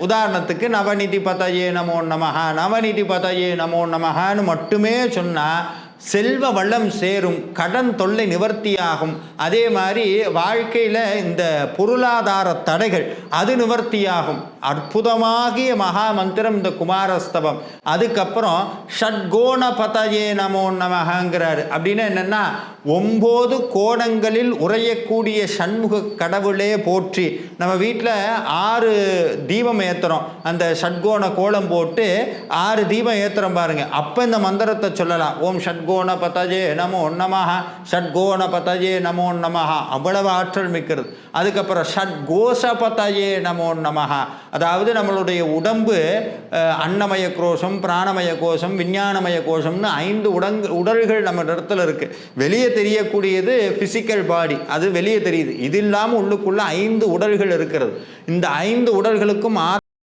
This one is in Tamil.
உதாரணத்துக்கு நவநிதி பதயே நமோ நமஹா. நவநிதி பதயே நமோ நமஹான்னு மட்டுமே சொன்னால் செல்வ வளம் சேரும் கடன் தொல்லை நிவர்த்தியாகும். அதே மாதிரி வாழ்க்கையில் இந்த பொருளாதார தடைகள் அது நிவர்த்தியாகும். அற்புதமாகிய மகா மந்திரம் இந்த குமாரஸ்தவம் அதுக்கப்புறம் ஷட்கோண பதயே நமோ நமகங்கிறாரு அப்படின்னா என்னென்னா ஒம்பது கோணங்களில் உறையக்கூடிய சண்முக கடவுளே போற்றி. நம்ம வீட்டில் ஆறு தீபம் ஏற்றுறோம் அந்த ஷட்கோண கோலம் போட்டு ஆறு தீபம் ஏற்றுறோம் பாருங்கள் அப்போ இந்த மந்திரத்தை சொல்லலாம். ஓம் ஷட்கோ ஷட்கோணபதஜே நமோ நமஹ. ஷட்கோணபதஜே நமோ நமஹ. அவ்வளவு ஆற்றல் மிக்கிறது அதுக்கப்புறம் ஷட்கோஷபதஜே நமோ நமஹ. அதாவது நம்மளுடைய உடம்பு அன்னமய கோஷம் பிராணமய கோஷம் விஞ்ஞானமய கோஷம்னு ஐந்து உடங்கு உடல்கள் நம்ம இடத்துல இருக்குது வெளியே தெரியக்கூடியது ஃபிசிக்கல் பாடி அது வெளியே தெரியுது. இது இல்லாமல் உள்ளுக்குள்ளே ஐந்து உடல்கள் இருக்கிறது. இந்த ஐந்து உடல்களுக்கும்